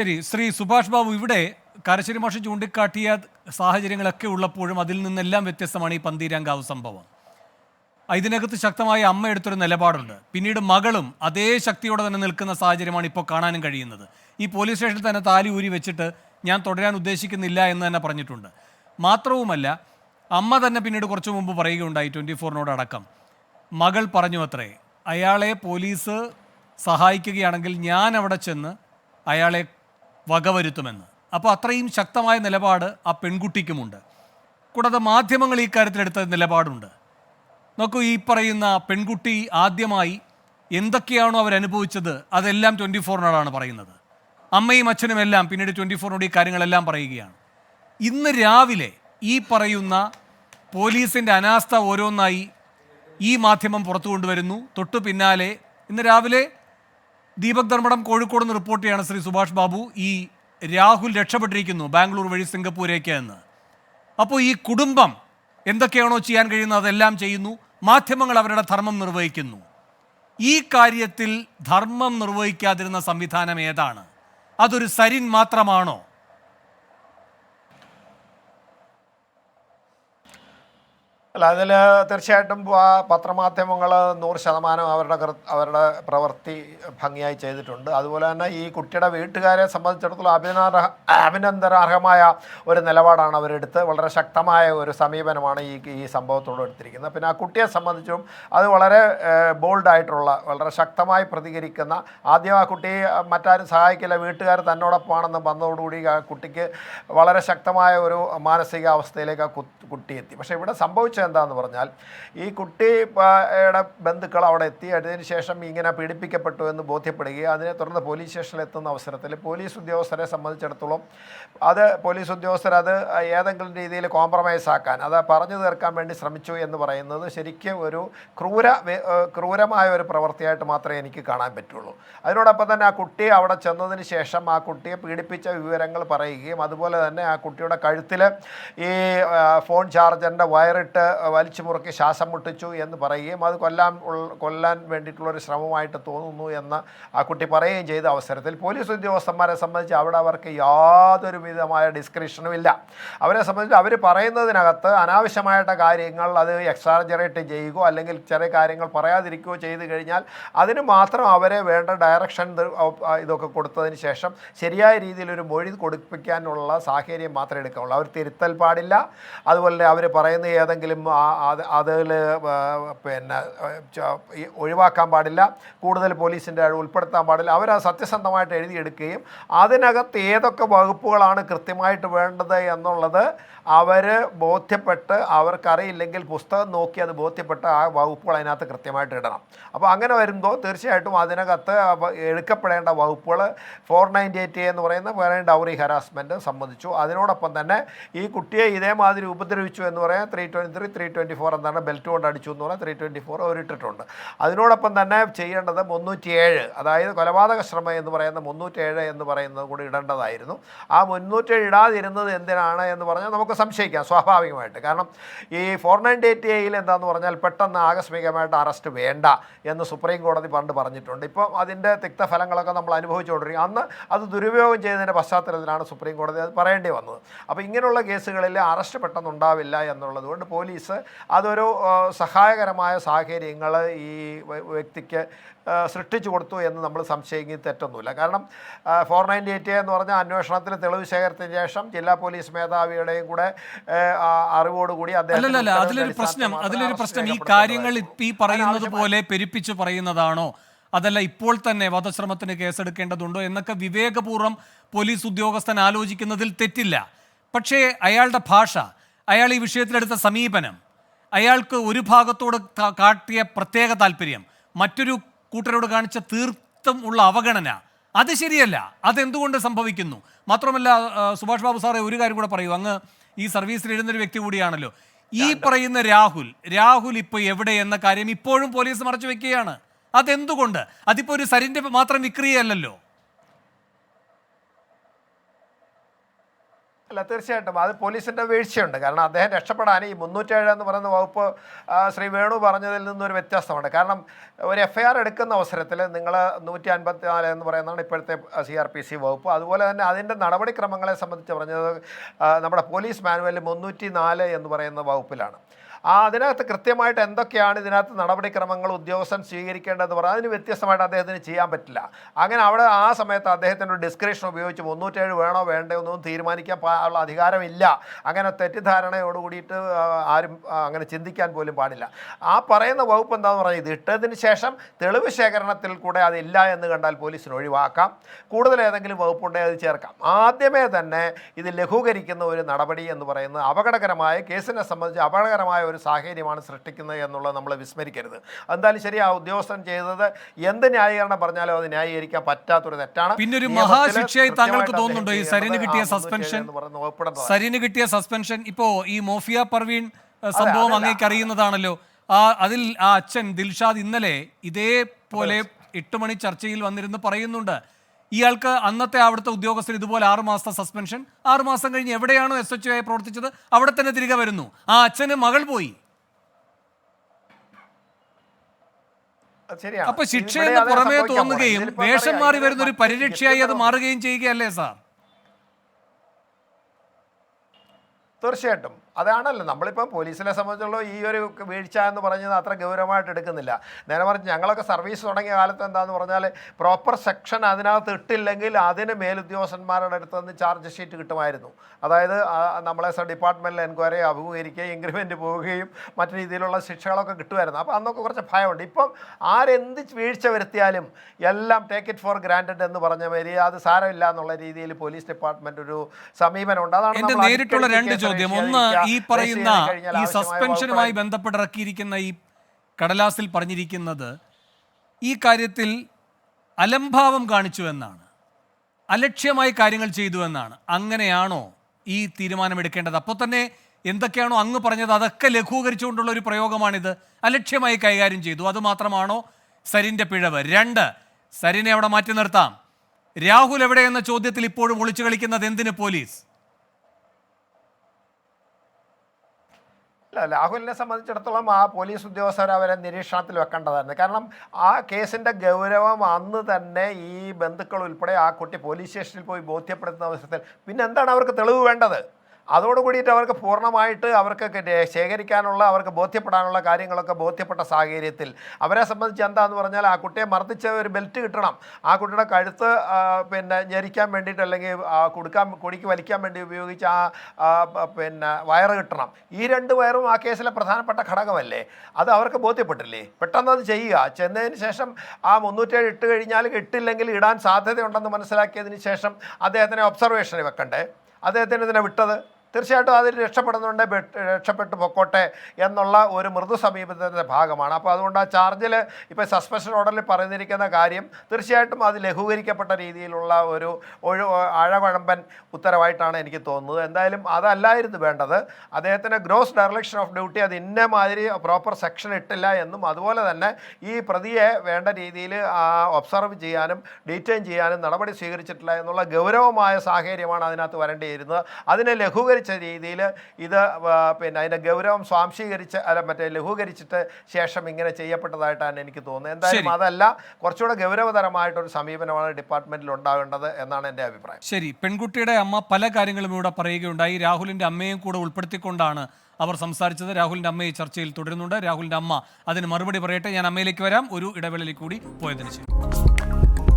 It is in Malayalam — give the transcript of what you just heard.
ശരി ശ്രീ സുഭാഷ് ബാബു ഇവിടെ കാരശ്ശേരി മാഷ് ചൂണ്ടിക്കാട്ടിയ സാഹചര്യങ്ങളൊക്കെ ഉള്ളപ്പോഴും അതിൽ നിന്നെല്ലാം വ്യത്യസ്തമാണ് ഈ പന്തീരാങ്കാവ് സംഭവം. ഇതിനകത്ത് ശക്തമായ അമ്മ എടുത്തൊരു നിലപാടുണ്ട്. പിന്നീട് മകളും അതേ ശക്തിയോടെ തന്നെ നിൽക്കുന്ന സാഹചര്യമാണ് ഇപ്പോൾ കാണാനും കഴിയുന്നത്. ഈ പോലീസ് സ്റ്റേഷനിൽ തന്നെ താലി ഊരി വെച്ചിട്ട് ഞാൻ തുടരാൻ ഉദ്ദേശിക്കുന്നില്ല എന്ന് തന്നെ പറഞ്ഞിട്ടുണ്ട്. മാത്രവുമല്ല അമ്മ തന്നെ പിന്നീട് കുറച്ചു മുമ്പ് പറയുകയുണ്ടായി ട്വന്റി ഫോറിനോട് അടക്കം. മകൾ പറഞ്ഞു അത്രേ അയാളെ പോലീസ് സഹായിക്കുകയാണെങ്കിൽ ഞാൻ അവിടെ ചെന്ന് അയാളെ വകവരുത്തുമെന്ന്. അപ്പോൾ അത്രയും ശക്തമായ നിലപാട് ആ പെൺകുട്ടിക്കുമുണ്ട്. കൂടാതെ മാധ്യമങ്ങൾ ഈ കാര്യത്തിലെടുത്ത നിലപാടുണ്ട്. നോക്കൂ ഈ പറയുന്ന പെൺകുട്ടി ആദ്യമായി എന്തൊക്കെയാണോ അവരനുഭവിച്ചത് അതെല്ലാം ട്വന്റി ഫോറിനോടാണ് പറയുന്നത്. അമ്മയും അച്ഛനും എല്ലാം പിന്നീട് ട്വന്റി ഫോറിനോട് ഈ കാര്യങ്ങളെല്ലാം പറയുകയാണ്. ഇന്ന് രാവിലെ ഈ പറയുന്ന പോലീസിന്റെ അനാസ്ഥ ഓരോന്നായി ഈ മാധ്യമം പുറത്തു കൊണ്ടുവരുന്നു തൊട്ടു പിന്നാലെ ഇന്ന് രാവിലെ ദീപക് ധർമ്മടം കോഴിക്കോട് നിന്ന് റിപ്പോർട്ട് ചെയ്യാണ് ശ്രീ സുഭാഷ് ബാബു. ഈ രാഹുൽ രക്ഷപ്പെട്ടിരിക്കുന്നു ബാംഗ്ലൂർ വഴി സിംഗപ്പൂരേക്ക് എന്ന്. അപ്പോൾ ഈ കുടുംബം എന്തൊക്കെയാണോ ചെയ്യാൻ കഴിയുന്നത് അതെല്ലാം ചെയ്യുന്നു. മാധ്യമങ്ങൾ അവരുടെ ധർമ്മം നിർവഹിക്കുന്നു. ഈ കാര്യത്തിൽ ധർമ്മം നിർവഹിക്കാതിരുന്ന സംവിധാനം ഏതാണ്? അതൊരു സരിൻ മാത്രമാണോ? അല്ല അതിൽ തീർച്ചയായിട്ടും ആ പത്രമാധ്യമങ്ങൾ നൂറ് ശതമാനം അവരുടെ അവരുടെ പ്രവൃത്തി ഭംഗിയായി ചെയ്തിട്ടുണ്ട്. അതുപോലെ തന്നെ ഈ കുട്ടിയുടെ വീട്ടുകാരെ സംബന്ധിച്ചിടത്തോളം അഭിനന്ദ അഭിനന്ദനാർഹമായ ഒരു നിലപാടാണ് അവരെടുത്ത്. വളരെ ശക്തമായ ഒരു സമീപനമാണ് ഈ ഈ സംഭവത്തോട് എടുത്തിരിക്കുന്നത്. പിന്നെ ആ കുട്ടിയെ സംബന്ധിച്ചും അത് വളരെ ബോൾഡായിട്ടുള്ള വളരെ ശക്തമായി പ്രതികരിക്കുന്ന ആദ്യം ആ കുട്ടി മറ്റാരും സഹായിക്കില്ല വീട്ടുകാർ തന്നോടൊപ്പമാണെന്ന് വന്നതോടുകൂടി ആ കുട്ടിക്ക് വളരെ ശക്തമായ ഒരു മാനസികാവസ്ഥയിലേക്ക് ആ കു- കുട്ടി എത്തി. പക്ഷേ ഇവിടെ സംഭവിച്ചത് എന്താണെന്ന് പറഞ്ഞാൽ ഈ കുട്ടിയുടെ ബന്ധുക്കൾ അവിടെ എത്തി അതിന് ശേഷം ഇങ്ങനെ പീഡിപ്പിക്കപ്പെട്ടു എന്ന് ബോധ്യപ്പെടുകയും അതിനെ തുടർന്ന് പോലീസ് സ്റ്റേഷനിൽ എത്തുന്ന അവസരത്തിൽ പോലീസ് ഉദ്യോഗസ്ഥരെ സംബന്ധിച്ചിടത്തോളം അത് പോലീസ് ഉദ്യോഗസ്ഥർ അത് ഏതെങ്കിലും രീതിയിൽ കോംപ്രമൈസ് ആക്കാൻ അത് പറഞ്ഞു തീർക്കാൻ വേണ്ടി ശ്രമിച്ചു എന്ന് പറയുന്നത് ശരിക്കും ഒരു ക്രൂര ക്രൂരമായ ഒരു പ്രവൃത്തിയായിട്ട് മാത്രമേ എനിക്ക് കാണാൻ പറ്റുള്ളൂ. അതിനോടൊപ്പം തന്നെ ആ കുട്ടി അവിടെ ചെന്നതിന് ശേഷം ആ കുട്ടിയെ പീഡിപ്പിച്ച വിവരങ്ങൾ പറയുകയും അതുപോലെ തന്നെ ആ കുട്ടിയുടെ കഴുത്തിൽ ഈ ഫോൺ ചാർജറിന്റെ വയറിട്ട് വലിച്ചു മുറുക്കി ശ്വാസം മുട്ടിച്ചു എന്ന് പറയുകയും അത് കൊല്ലാൻ കൊല്ലാൻ വേണ്ടിയിട്ടുള്ളൊരു ശ്രമമായിട്ട് തോന്നുന്നു എന്ന് ആ കുട്ടി പറയുകയും ചെയ്ത. അവസരത്തിൽ പോലീസ് ഉദ്യോഗസ്ഥന്മാരെ സംബന്ധിച്ച് അവിടെ അവർക്ക് യാതൊരു വിധമായ ഡിസ്ക്രിപ്ഷനും ഇല്ല. അവരെ സംബന്ധിച്ച് അവർ പറയുന്നതിനകത്ത് അനാവശ്യമായിട്ട് കാര്യങ്ങൾ അത് എക്സാജറേറ്റ് ചെയ്യുകയോ അല്ലെങ്കിൽ ചെറിയ കാര്യങ്ങൾ പറയാതിരിക്കുകയോ ചെയ്തു കഴിഞ്ഞാൽ അതിന് മാത്രം അവരെ വേണ്ട ഡയറക്ഷൻ ഇതൊക്കെ കൊടുത്തതിന് ശേഷം ശരിയായ രീതിയിൽ ഒരു മൊഴി കൊടുപ്പിക്കാനുള്ള സാഹചര്യം മാത്രമേ എടുക്കാവുള്ളൂ. അവർ തിരുത്തൽ പാടില്ല. അതുപോലെ അവർ പറയുന്ന ഏതെങ്കിലും അതിൽ പിന്നെ ഒഴിവാക്കാൻ പാടില്ല കൂടുതൽ പോലീസിന്റെ ഉൾപ്പെടുത്താൻ പാടില്ല അവർ അത് സത്യസന്ധമായിട്ട് എഴുതിയെടുക്കുകയും അതിനകത്ത് ഏതൊക്കെ വകുപ്പുകളാണ് കൃത്യമായിട്ട് വേണ്ടത് എന്നുള്ളത് അവർ ബോധ്യപ്പെട്ട് അവർക്കറിയില്ലെങ്കിൽ പുസ്തകം നോക്കി അത് ബോധ്യപ്പെട്ട് ആ വകുപ്പുകൾ അതിനകത്ത് കൃത്യമായിട്ട് ഇടണം. അപ്പോൾ അങ്ങനെ വരുമ്പോൾ തീർച്ചയായിട്ടും അതിനകത്ത് എടുക്കപ്പെടേണ്ട വകുപ്പുകൾ ഫോർ നയന്റി എയ്റ്റ് എന്ന് പറയുന്ന വേറെ ഡൗറി ഹരാസ്മെന്റ് സംബന്ധിച്ചു. അതിനോടൊപ്പം തന്നെ ഈ കുട്ടിയെ ഇതേമാതിരി ഉപദ്രവിച്ചു എന്ന് പറയാൻ three twenty three three twenty four എന്താണ് ബെൽറ്റ് കൊണ്ട് അടിച്ചു എന്ന് പറഞ്ഞാൽ ത്രീ ട്വന്റി ഫോർ അവരിട്ടിട്ടുണ്ട് അതിനോടൊപ്പം തന്നെ ചെയ്യേണ്ടത് മുന്നൂറ്റിയേഴ് അതായത് കൊലപാതക ശ്രമം എന്ന് പറയുന്ന മുന്നൂറ്റേഴ് എന്ന് പറയുന്നത് കൂടി ഇടേണ്ടതായിരുന്നു. ആ മുന്നൂറ്റേഴ് ഇടാതിരുന്നത് എന്തിനാണ് എന്ന് പറഞ്ഞാൽ നമുക്ക് സംശയിക്കാം സ്വാഭാവികമായിട്ട്. കാരണം ഈ ഫോർ നയന്റി എയ്റ്റ് എയിൽ എന്താണെന്ന് പറഞ്ഞാൽ പെട്ടെന്ന് ആകസ്മികമായിട്ട് അറസ്റ്റ് വേണ്ട എന്ന് സുപ്രീം കോടതി പണ്ട് പറഞ്ഞിട്ടുണ്ട്. ഇപ്പം അതിന്റെ തിക്തഫലങ്ങളൊക്കെ നമ്മൾ അനുഭവിച്ചുകൊണ്ടിരിക്കും അന്ന് അത് ദുരുപയോഗം ചെയ്തതിന്റെ പശ്ചാത്തലത്തിലാണ് സുപ്രീം കോടതി അത് പറയേണ്ടി വന്നത്. അപ്പോൾ ഇങ്ങനെയുള്ള കേസുകളിൽ അറസ്റ്റ് പെട്ടെന്ന് ഉണ്ടാവില്ല എന്നുള്ളത് കൊണ്ട് അതൊരു സഹായകരമായ സാഹചര്യങ്ങൾ ഈ വ്യക്തിക്ക് സൃഷ്ടിച്ചു കൊടുത്തു എന്ന് നമ്മൾ സംശയിക്കുന്നത് തെറ്റൊന്നുമില്ല. കാരണം ഫോർ നയന്റി എയ്റ്റ് എന്ന് പറഞ്ഞാൽ അന്വേഷണത്തിന് തെളിവ് ശേഖരത്തിന് ശേഷം ജില്ലാ പോലീസ് മേധാവിയുടെയും കൂടെ അറിവോടുകൂടി അദ്ദേഹം അതിലൊരു പ്രശ്നം അതിലൊരു പ്രശ്നം ഈ കാര്യങ്ങൾ ഈ പറയുന്നത് പോലെ പെരുപ്പിച്ച് പറയുന്നതാണോ? അതല്ല ഇപ്പോൾ തന്നെ വധശ്രമത്തിന് കേസെടുക്കേണ്ടതുണ്ടോ എന്നൊക്കെ വിവേകപൂർവം പോലീസ് ഉദ്യോഗസ്ഥൻ ആലോചിക്കുന്നതിൽ തെറ്റില്ല. പക്ഷേ അയാളുടെ ഭാഷ അയാൾ ഈ വിഷയത്തിലെടുത്ത സമീപനം അയാൾക്ക് ഒരു ഭാഗത്തോട് കാട്ടിയ പ്രത്യേക താല്പര്യം മറ്റൊരു കൂട്ടരോട് കാണിച്ച തീർത്ഥം ഉള്ള അവഗണന അത് ശരിയല്ല. അതെന്തുകൊണ്ട് സംഭവിക്കുന്നു? മാത്രമല്ല സുഭാഷ് ബാബു സാറേ ഒരു കാര്യം കൂടെ പറയൂ. അങ്ങ് ഈ സർവീസിൽ എഴുന്നൊരു വ്യക്തി കൂടിയാണല്ലോ. ഈ പറയുന്ന രാഹുൽ രാഹുൽ ഇപ്പോൾ എവിടെ എന്ന കാര്യം ഇപ്പോഴും പോലീസ് മറച്ചു വെക്കുകയാണ്. അതെന്തുകൊണ്ട്? അതിപ്പോ ഒരു സരിന്റെ മാത്രം വിക്രിയല്ലല്ലോ അല്ല തീർച്ചയായിട്ടും. അത് പോലീസിന്റെ വീഴ്ചയുണ്ട്. കാരണം അദ്ദേഹം രക്ഷപ്പെടാൻ ഈ മുന്നൂറ്റേഴ് എന്ന് പറയുന്ന വകുപ്പ് ശ്രീ വേണു പറഞ്ഞതിൽ നിന്നൊരു വ്യത്യാസമുണ്ട്. കാരണം ഒരു എഫ് ഐ ആർ എടുക്കുന്ന അവസരത്തിൽ നിങ്ങൾ നൂറ്റി അൻപത്തി നാല് എന്ന് പറയുന്നതാണ് ഇപ്പോഴത്തെ സി ആർ പി സി വകുപ്പ്. അതുപോലെ തന്നെ അതിന്റെ നടപടിക്രമങ്ങളെ സംബന്ധിച്ച് പറഞ്ഞത് നമ്മുടെ പോലീസ് മാനുവലിൽ മുന്നൂറ്റി നാല് എന്ന് പറയുന്ന വകുപ്പിലാണ്. ആ അതിനകത്ത് കൃത്യമായിട്ട് എന്തൊക്കെയാണ് ഇതിനകത്ത് നടപടിക്രമങ്ങൾ ഉദ്യോഗസ്ഥൻ സ്വീകരിക്കേണ്ടതെന്ന് പറഞ്ഞാൽ അതിന് വ്യത്യസ്തമായിട്ട് അദ്ദേഹത്തിന് ചെയ്യാൻ പറ്റില്ല. അങ്ങനെ അവിടെ ആ സമയത്ത് അദ്ദേഹത്തിന്റെ ഡിസ്ക്രിപ്ഷൻ ഉപയോഗിച്ച് മുന്നൂറ്റേഴ് വേണോ വേണ്ടോ എന്നൊന്നും തീരുമാനിക്കാൻ ഉള്ള അധികാരമില്ല. അങ്ങനെ തെറ്റിദ്ധാരണയോട് കൂടിയിട്ട് ആരും അങ്ങനെ ചിന്തിക്കാൻ പോലും പാടില്ല. ആ പറയുന്ന വകുപ്പ് എന്താണെന്ന് പറഞ്ഞാൽ ഇത് ഇട്ടതിന് ശേഷം തെളിവ് ശേഖരണത്തിൽ കൂടെ അതില്ല എന്ന് കണ്ടാൽ പോലീസിന് ഒഴിവാക്കാം. കൂടുതൽ ഏതെങ്കിലും വകുപ്പുണ്ടെങ്കിൽ അത് ചേർക്കാം. ആദ്യമേ തന്നെ ഇത് ലഘൂകരിക്കുന്ന ഒരു നടപടി എന്ന് പറയുന്നത് അപകടകരമായ കേസിനെ സംബന്ധിച്ച് അപകടകരമായ ഒരു സാഹചര്യമാണ് സൃഷ്ടിക്കുന്നത് എന്നുള്ളത് നമ്മൾ വിസ്മരിക്കരുത്. എന്തായാലും ശരി ആ ഉദ്യോഗസ്ഥൻ ചെയ്തത് എന്ത് ന്യായീകരണം പറഞ്ഞാലും അത് ന്യായീകരിക്കാൻ പറ്റാത്തൊരു തെറ്റാണ്. പിന്നെ ഒരു മഹാശിക്ഷയായി താങ്കൾക്ക് തോന്നുന്നുണ്ടോ ഈ സരിന് കിട്ടിയ സസ്പെൻഷൻ. സരിന് കിട്ടിയ സസ്പെൻഷൻ ഇപ്പോ ഈ മോഫിയ പർവീൺ സംഭവം അങ്ങേക്ക് അറിയുന്നതാണല്ലോ. ആ അതിൽ ആ അച്ഛൻ ദിൽഷാദ് ഇന്നലെ ഇതേപോലെ എട്ട് മണി ചർച്ചയിൽ വന്നിരുന്നു പറയുന്നുണ്ട്. ഇയാൾക്ക് അന്നത്തെ അവിടുത്തെ ഉദ്യോഗസ്ഥർ ഇതുപോലെ ആറുമാസത്തെ സസ്പെൻഷൻ ആറുമാസം കഴിഞ്ഞ് എവിടെയാണോ എസ് എച്ച് ആയി പ്രവർത്തിച്ചത് അവിടെ തന്നെ തിരികെ വരുന്നു. ആ അച്ഛന് മകൾ പോയി. അപ്പൊ ശിക്ഷ പുറമേ തോന്നുകയും വേഷം മാറി വരുന്ന ഒരു പരിരക്ഷയായി അത് മാറുകയും ചെയ്യുകയല്ലേ സാർ? തീർച്ചയായിട്ടും. അതാണല്ലോ. നമ്മളിപ്പം പോലീസിനെ സംബന്ധിച്ചുള്ള ഈ ഒരു വീഴ്ച എന്ന് പറഞ്ഞത് അത്ര ഗൗരവമായിട്ട് എടുക്കുന്നില്ല. നേരെ മറിച്ച് ഞങ്ങളൊക്കെ സർവീസ് തുടങ്ങിയ കാലത്ത് എന്താന്ന് പറഞ്ഞാൽ പ്രോപ്പർ സെക്ഷൻ അതിനകത്ത് ഇട്ടില്ലെങ്കിൽ അതിന് മേലുദ്യോഗസ്ഥന്മാരുടെ അടുത്ത് നിന്ന് ചാർജ് ഷീറ്റ് കിട്ടുമായിരുന്നു. അതായത് നമ്മളെ ഡിപ്പാർട്ട്മെന്റിൽ എൻക്വയറി അഭിമുഖീകരിക്കുകയും ഇൻക്രിമെന്റ് പോവുകയും മറ്റു രീതിയിലുള്ള ശിക്ഷകളൊക്കെ കിട്ടുമായിരുന്നു. അപ്പോൾ അന്നൊക്കെ കുറച്ച് ഭയമുണ്ട്. ഇപ്പം ആരെന്ത് വീഴ്ച വരുത്തിയാലും എല്ലാം ടേക്ക് ഇറ്റ് ഫോർ ഗ്രാൻഡഡ് എന്ന് പറഞ്ഞ മാതിരി അത് സാരമില്ല എന്നുള്ള രീതിയിൽ പോലീസ് ഡിപ്പാർട്ട്മെന്റ് ഒരു സമീപനമുണ്ട്. അതാണ് നേരിട്ടുള്ള രണ്ട് ചോദ്യം. ഒന്ന് ഈ പറയുന്ന ഈ സസ്പെൻഷനുമായി ബന്ധപ്പെട്ടിറക്കിയിരിക്കുന്ന ഈ കടലാസിൽ പറഞ്ഞിരിക്കുന്നത് ഈ കാര്യത്തിൽ അലംഭാവം കാണിച്ചു എന്നാണ്. അലക്ഷ്യമായി കാര്യങ്ങൾ ചെയ്തു എന്നാണ്. അങ്ങനെയാണോ ഈ തീരുമാനമെടുക്കേണ്ടത്? അപ്പോൾ തന്നെ എന്തൊക്കെയാണോ അങ്ങ് പറഞ്ഞത്? അതൊക്കെ ലഘൂകരിച്ചുകൊണ്ടുള്ള ഒരു പ്രയോഗമാണിത്. അലക്ഷ്യമായി കൈകാര്യം ചെയ്തു. അതുമാത്രമാണോ മാത്രമാണോ സരിന്റെ പിഴവ്? രണ്ട് സരിനെ അവിടെ മാറ്റി നിർത്താം. രാഹുൽ എവിടെയെന്ന ചോദ്യത്തിൽ ഇപ്പോഴും ഒളിച്ചു കളിക്കുന്നത് എന്തിന് പോലീസ്? രാഹുലിനെ സംബന്ധിച്ചിടത്തോളം ആ പോലീസ് ഉദ്യോഗസ്ഥർ അവരെ നിരീക്ഷണത്തിൽ വെക്കേണ്ടതായിരുന്നു. കാരണം ആ കേസിന്റെ ഗൗരവം അന്ന് തന്നെ ഈ ബന്ധുക്കൾ ഉൾപ്പെടെ ആ കുട്ടി പോലീസ് സ്റ്റേഷനിൽ പോയി ബോധ്യപ്പെടുത്തുന്ന അവസരത്തിൽ പിന്നെ എന്താണ് അവർക്ക് തെളിവ് വേണ്ടത്? അതോട് കൂടിയിട്ട് അവർക്ക് പൂർണമായിട്ട് അവർക്ക് ശേഖരിക്കാനുള്ള അവർക്ക് ബോധ്യപ്പെടാനുള്ള കാര്യങ്ങളൊക്കെ ബോധ്യപ്പെട്ട സാഹചര്യത്തിൽ അവരെ സംബന്ധിച്ച് എന്താന്ന് പറഞ്ഞാൽ ആ കുട്ടിയെ മർദ്ദിച്ച ഒരു ബെൽറ്റ് കിട്ടണം. ആ കുട്ടിയുടെ കഴുത്ത് പിന്നെ ഞെരിക്കാൻ വേണ്ടിയിട്ട് അല്ലെങ്കിൽ കൊടുക്കാൻ കുടിക്ക് വലിക്കാൻ വേണ്ടി ഉപയോഗിച്ച ആ, പിന്നെ വയറ് കിട്ടണം. ഈ രണ്ട് വയറും ആ കേസിലെ പ്രധാനപ്പെട്ട ഘടകമല്ലേ? അത് അവർക്ക് ബോധ്യപ്പെട്ടില്ലേ? പെട്ടെന്ന് അത് ചെയ്യുക. ചെന്നതിന് ശേഷം ആ മുന്നൂറ്റേഴ് ഇട്ട് കഴിഞ്ഞാൽ ഇട്ടില്ലെങ്കിൽ ഇടാൻ സാധ്യതയുണ്ടെന്ന് മനസ്സിലാക്കിയതിന് ശേഷം അദ്ദേഹത്തിനെ ഒബ്സർവേഷനിൽ വെക്കണ്ടേ? അദ്ദേഹത്തിന് ഇതിനെ വിട്ടത്? തീർച്ചയായിട്ടും അതിൽ രക്ഷപ്പെടുന്നുണ്ട് രക്ഷപ്പെട്ട് പൊക്കോട്ടെ എന്നുള്ള ഒരു മൃദു സമീപനത്തിന്റെ ഭാഗമാണ്. അപ്പോൾ അതുകൊണ്ട് ആ ചാർജിൽ ഇപ്പോൾ സസ്പെൻഷൻ ഓർഡറിൽ പറഞ്ഞിരിക്കുന്ന കാര്യം തീർച്ചയായിട്ടും അത് ലഘൂകരിക്കപ്പെട്ട രീതിയിലുള്ള ഒരു ഒഴു അഴകുഴമ്പൻ ഉത്തരവായിട്ടാണ് എനിക്ക് തോന്നുന്നത്. എന്തായാലും അതല്ലായിരുന്നു വേണ്ടത്. അദ്ദേഹത്തിന് ഗ്രോസ് ഡയറക്ഷൻ ഓഫ് ഡ്യൂട്ടി അത് ഇന്ന മാതിരി പ്രോപ്പർ സെക്ഷൻ ഇട്ടില്ല എന്നും അതുപോലെ തന്നെ ഈ പ്രതിയെ വേണ്ട രീതിയിൽ ഒബ്സർവ് ചെയ്യാനും ഡീറ്റെയിൻ ചെയ്യാനും നടപടി സ്വീകരിച്ചിട്ടില്ല എന്നുള്ള ഗൗരവമായ സാഹചര്യമാണ് അതിനകത്ത് വരേണ്ടിയിരുന്നത്. അതിനെ ലഘൂകരിച്ച രീതിയിൽ ഇത് പിന്നെ അതിന്റെ ഗൗരവം സ്വാംശീകരിച്ച് അല്ല മറ്റേ ലഘൂകരിച്ചിട്ട് ശേഷം ഇങ്ങനെ ചെയ്യപ്പെട്ടതായിട്ടാണ് എനിക്ക് തോന്നുന്നത്. എന്തായാലും. അതല്ല കുറച്ചുകൂടെ ഗൗരവതരമായിട്ടൊരു സമീപനമാണ് ഡിപ്പാർട്ട്മെന്റിൽ ഉണ്ടാകേണ്ടത് എന്നാണ് എന്റെ അഭിപ്രായം. ശരി. പെൺകുട്ടിയുടെ അമ്മ പല കാര്യങ്ങളും ഇവിടെ പറയുകയുണ്ടായി. രാഹുലിന്റെ അമ്മയും കൂടെ ഉൾപ്പെടുത്തിക്കൊണ്ടാണ് അവർ സംസാരിച്ചത്. രാഹുലിന്റെ അമ്മയെ ചർച്ചയിൽ തുടരുന്നുണ്ട്. രാഹുലിന്റെ അമ്മ അതിന് മറുപടി പറയട്ടെ. ഞാൻ അമ്മയിലേക്ക് വരാം. ഒരു ഇടവേളയിൽ കൂടി പോയതിനു ശേഷം.